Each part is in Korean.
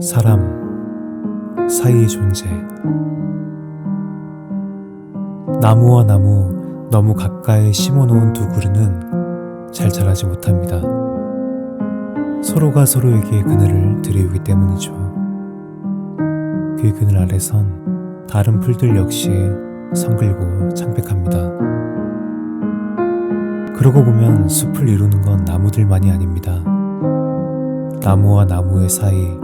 사람 사이의 존재 나무와 나무 너무 가까이 심어놓은 두 그루는 잘 자라지 못합니다. 서로가 서로에게 그늘을 들이우기 때문이죠. 그 그늘 아래선 다른 풀들 역시 성글고 창백합니다. 그러고 보면 숲을 이루는 건 나무들만이 아닙니다. 나무와 나무의 사이,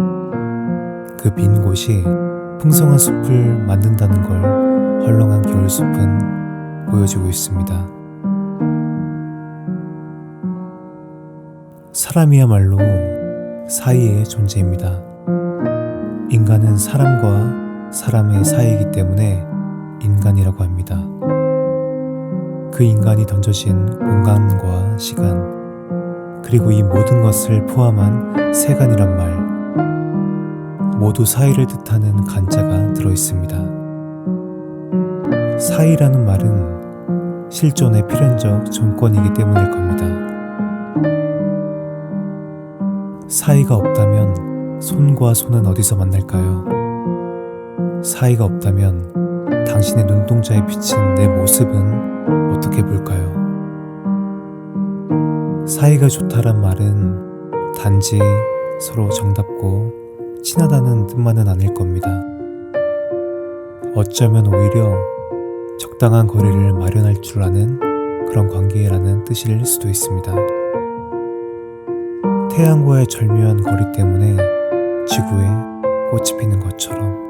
그 빈 곳이 풍성한 숲을 만든다는 걸 헐렁한 겨울 숲은 보여주고 있습니다. 사람이야말로 사이의 존재입니다. 인간은 사람과 사람의 사이이기 때문에 인간이라고 합니다. 그 인간이 던져진 공간과 시간, 그리고 이 모든 것을 포함한 세간이란 말, 모두 사이를 뜻하는 간자가 들어 있습니다. 사이라는 말은 실존의 필연적 존권이기 때문일 겁니다. 사이가 없다면 손과 손은 어디서 만날까요? 사이가 없다면 당신의 눈동자에 비친 내 모습은 어떻게 볼까요? 사이가 좋다란 말은 단지 서로 정답고 친하다는 뜻만은 아닐 겁니다. 어쩌면 오히려 적당한 거리를 마련할 줄 아는 그런 관계라는 뜻일 수도 있습니다. 태양과의 절묘한 거리 때문에 지구에 꽃이 피는 것처럼